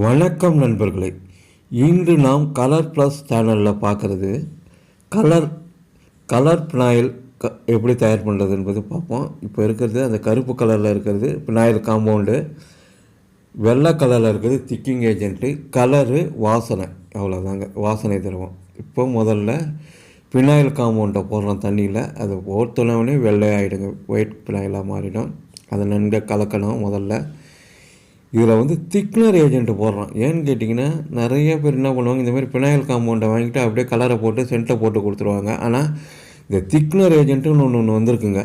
வணக்கம் நண்பர்களே. இன்று நாம் கலர் ப்ளஸ் சேனலில் பார்க்குறது. கலர் கலர் பினாயில் க எப்படி தயார் பண்ணுறது என்பது பார்ப்போம். இப்போ இருக்கிறது அந்த கருப்பு கலரில் இருக்கிறது. பினாயில் காம்பவுண்டு வெள்ளை கலரில் இருக்கிறது திக்கிங் ஏஜென்ட்டு கலரு வாசனை. அவ்வளோதாங்க வாசனை தருவோம். இப்போ முதல்ல பினாயில் காம்பவுண்டை போடுறோம் தண்ணியில். அது போர்த்துனவுடனே வெள்ளையாகிடுங்க ஒயிட் பினாயிலாக மாறிடும். அதை நன்கு கலக்கணும் முதல்ல. இதில் வந்து திக்னர் ஏஜென்ட் போடுறோம் ஏன்னு கேட்டிங்கன்னா நிறைய பேர் என்ன பண்ணுவாங்க இந்த மாதிரி பினாயில் காம்பவுண்டை வாங்கிட்டு அப்படியே கலரை போட்டு சென்ட்டை போட்டு கொடுத்துருவாங்க. ஆனால் இந்த திக்னர் ஏஜென்ட்டுன்னு ஒன்று ஒன்று வந்திருக்குங்க.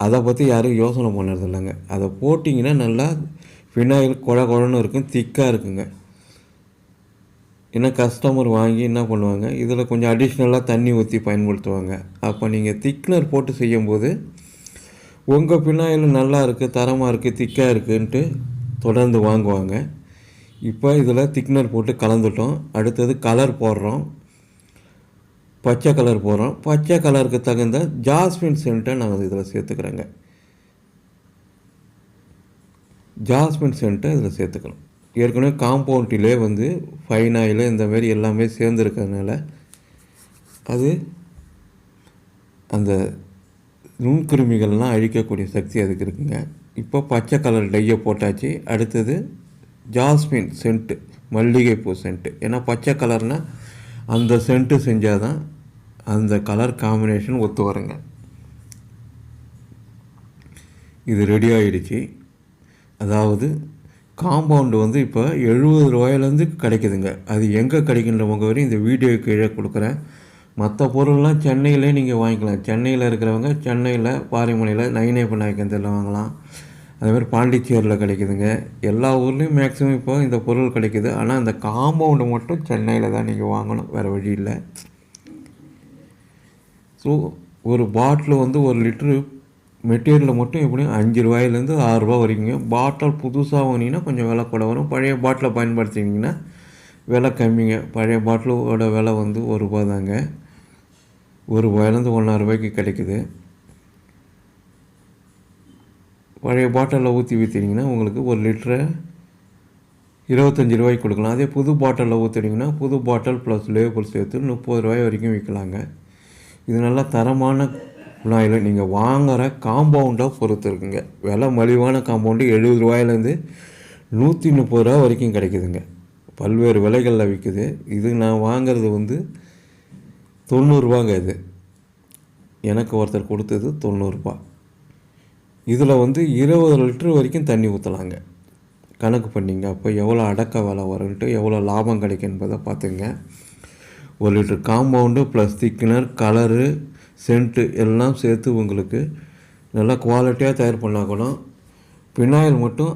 அதை பற்றி யாரும் யோசனை பண்ணுறது இல்லைங்க. அதை போட்டிங்கன்னா நல்லா ஃபினாயில் குழ குழன்னு இருக்கும் திக்காக இருக்குங்க. ஏன்னா கஸ்டமர் வாங்கி என்ன பண்ணுவாங்க இதில் கொஞ்சம் அடிஷ்னலாக தண்ணி ஊற்றி பயன்படுத்துவாங்க. அப்போ நீங்கள் திக்னர் போட்டு செய்யும்போது உங்கள் பினாயில் நல்லா இருக்குது தரமாக இருக்குது திக்காக இருக்குன்ட்டு தொடர்ந்து வாங்குவாங்க. இப்போ இதில் திக்னர் போட்டு கலந்துட்டோம். அடுத்தது கலர் போடுறோம். பச்சை கலர் போடுறோம். பச்சை கலருக்கு தகுந்த ஜாஸ்மின் சென்ட்டை நாங்கள் இதில் சேர்த்துக்கிறோங்க. ஜாஸ்மின் சென்ட்டை இதில் சேர்த்துக்கிறோம். ஏற்கனவே காம்பவுண்டிலே வந்து ஃபைனாயில் இந்த மாதிரி எல்லாமே சேர்ந்துருக்கறதுனால அது அந்த நுண்கிருமிகள்லாம் அழிக்கக்கூடிய சக்தி அதுக்கு இருக்குங்க. இப்போ பச்சை கலர் டையை போட்டாச்சு. அடுத்தது ஜாஸ்மின் சென்ட்டு மல்லிகைப்பூ சென்ட்டு ஏன்னா பச்சை கலர்னால் அந்த சென்ட்டு செஞ்சால் தான் அந்த கலர் காம்பினேஷன் ஒத்து வருங்க. இது ரெடி ஆகிடுச்சு அதாவது காம்பவுண்டு வந்து இப்போ எழுபது ரூபாயிலேருந்து கிடைக்குதுங்க. அது எங்கே கிடைக்கின்ற முகவரி இந்த வீடியோ கீழே கொடுக்குறேன். மற்ற பொருள்லாம் சென்னையிலே நீங்கள் வாங்கிக்கலாம். சென்னையில் இருக்கிறவங்க சென்னையில் பாரிமலையில் நைனே நாயக்கந்தில் வாங்கலாம். அதேமாதிரி பாண்டிச்சேரியில் கிடைக்குதுங்க. எல்லா ஊர்லேயும் மேக்ஸிமம் இப்போ இந்த பொருள் கிடைக்குது. ஆனால் அந்த காம்பவுண்டு மட்டும் சென்னையில் தான் நீங்கள் வாங்கணும். வேறு வழி இல்லை. ஸோ ஒரு பாட்டில் வந்து ஒரு லிட்ரு மெட்டீரியலில் மட்டும் எப்படியும் அஞ்சு ரூபாயிலேருந்து ஆறுரூவா வரைக்கும் பாட்டில் புதுசாக வாங்கினீங்கன்னா கொஞ்சம் விலை கூட வரும். பழைய பாட்டிலை பயன்படுத்தினீங்கன்னா விலை கம்மிங்க. பழைய பாட்டிலோட விலை வந்து ஒரு ரூபா தாங்க. ஒரு ரூபாயிலேருந்து ஒன்றரை ரூபாய்க்கு கிடைக்குது. பழைய பாட்டிலில் ஊற்றி விற்றுனிங்கன்னா உங்களுக்கு ஒரு லிட்டரை இருபத்தஞ்சி ரூபாய்க்கு கொடுக்கலாம். அதே புது பாட்டிலில் ஊற்றுனீங்கன்னா புது பாட்டில் ப்ளஸ் லேபிள் சேர்த்து முப்பது ரூபாய் வரைக்கும் விற்கலாங்க இது நல்லா தரமான குழாயில் நீங்கள் வாங்குகிற காம்பவுண்டை பொறுத்து இருக்குங்க. விலை மலிவான காம்பவுண்டு எழுபது ரூபாயிலேருந்து நூற்றி முப்பது ரூபா வரைக்கும் கிடைக்குதுங்க. பல்வேறு விலைகளில் விற்குது இது நான் வாங்கிறது வந்து தொண்ணூறுரூவாங்க இது. எனக்கு ஒருத்தர் கொடுத்தது தொண்ணூறுரூபா இதில் வந்து இருபது லிட்ரு வரைக்கும் தண்ணி ஊற்றலாங்க கணக்கு பண்ணிங்க. அப்போ எவ்வளோ அடக்க விலை வரும்ட்டு எவ்வளோ லாபம் கிடைக்கும் என்பதை பார்த்துங்க. ஒரு litre compound plus thinner colour scent எல்லாம் சேர்த்து உங்களுக்கு நல்லா குவாலிட்டியாக தயார் பண்ணால் கூட பினாயில் மட்டும்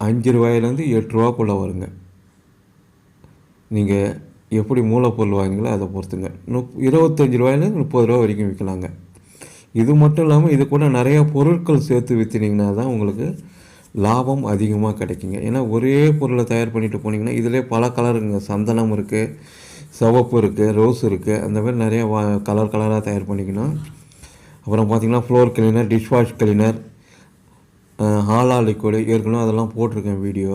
அஞ்சு ரூபாயிலேருந்து எட்டு ரூபாக்குள்ளே வருங்க. நீங்கள் எப்படி மூலப்பொருள் வாங்கிங்களோ அதை பொறுத்துங்க. முப் இருபத்தஞ்சி ரூபாயிலேருந்து முப்பது ரூபா வரைக்கும் விற்கலாங்க. இது மட்டும் இல்லாமல் இது கூட நிறைய பொருட்கள் சேர்த்து விற்றுனீங்கன்னா தான் உங்களுக்கு லாபம் அதிகமாக கிடைக்குங்க. ஏன்னா ஒரே பொருளை தயார் பண்ணிட்டு போனீங்கன்னா இதிலே பல கலருங்க. சந்தனம் இருக்குது சிவப்பு இருக்குது ரோஸ் இருக்குது அந்த மாதிரி நிறையா வா கலர் கலராக தயார் பண்ணிக்கணும். அப்புறம் பார்த்திங்கன்னா ஃப்ளோர் கிளீனர் டிஷ்வாஷ் கிளீனர் ஹாலா லிக்விடு ஏற்கனவே அதெல்லாம் போட்டிருக்கேன் வீடியோ.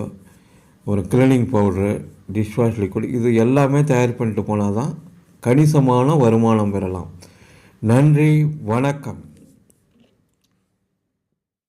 ஒரு கிளீனிங் பவுட்ரு டிஷ்வாஷ் லிக்விட் இது எல்லாமே தயார் பண்ணிட்டு போனால் தான் கணிசமான வருமானம் பெறலாம். நன்றி வணக்கம்.